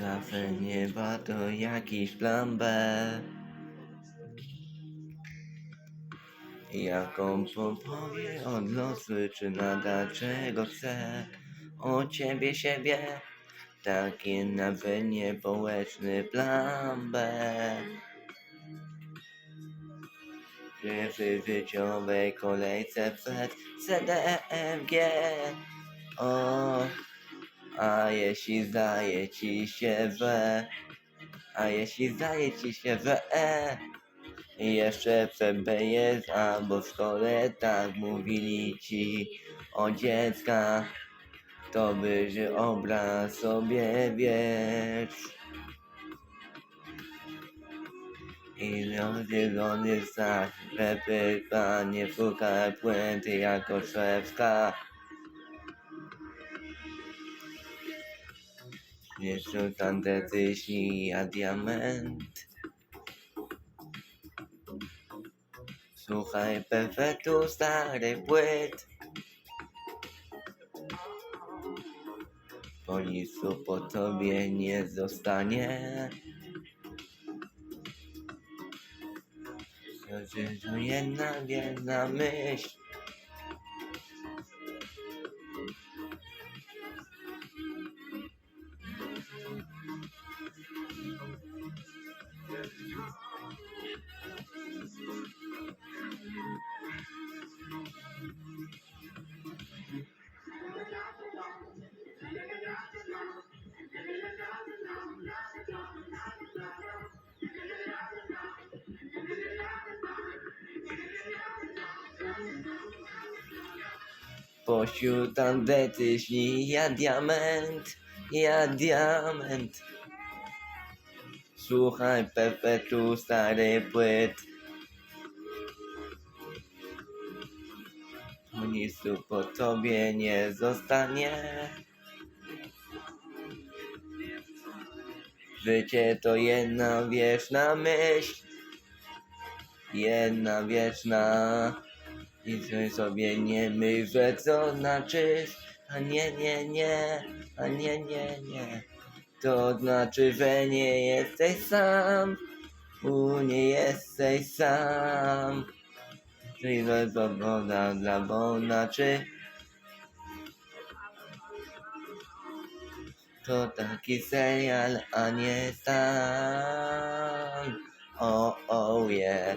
Zawsze nieba to jakiś plan B. Jaką popowie od losu, czy nadal czego chce o ciebie siebie. Taki nawet niepołeczny plan B. Gry w życiowej kolejce przed CDMG. O, a jeśli zdaje ci się we, a jeśli zdaje ci się we E, jeszcze przed B jest, albo w szkole tak mówili ci o dziecka, to wyży obraz sobie wiesz. I rozdzielony znak, repyka, nie szukaj jako szewska. Nie szukam decyzji, a diament. Słuchaj perfektu starych płyt. Po listu po tobie nie zostanie. To jedna wielka myśl. Pośród tandety śni ja diament, ja diament. Słuchaj perpetu stary płyt. Tu po tobie nie zostanie. Życie to jedna wieczna myśl. Jedna wieczna. I sobie nie myśl, że co znaczysz, a nie, nie, nie, a nie, nie, nie. To znaczy, że nie jesteś sam, u nie jesteś sam. Czyli to jest woda dla bona, czy to taki serial, a nie stan. O, oh, yeah.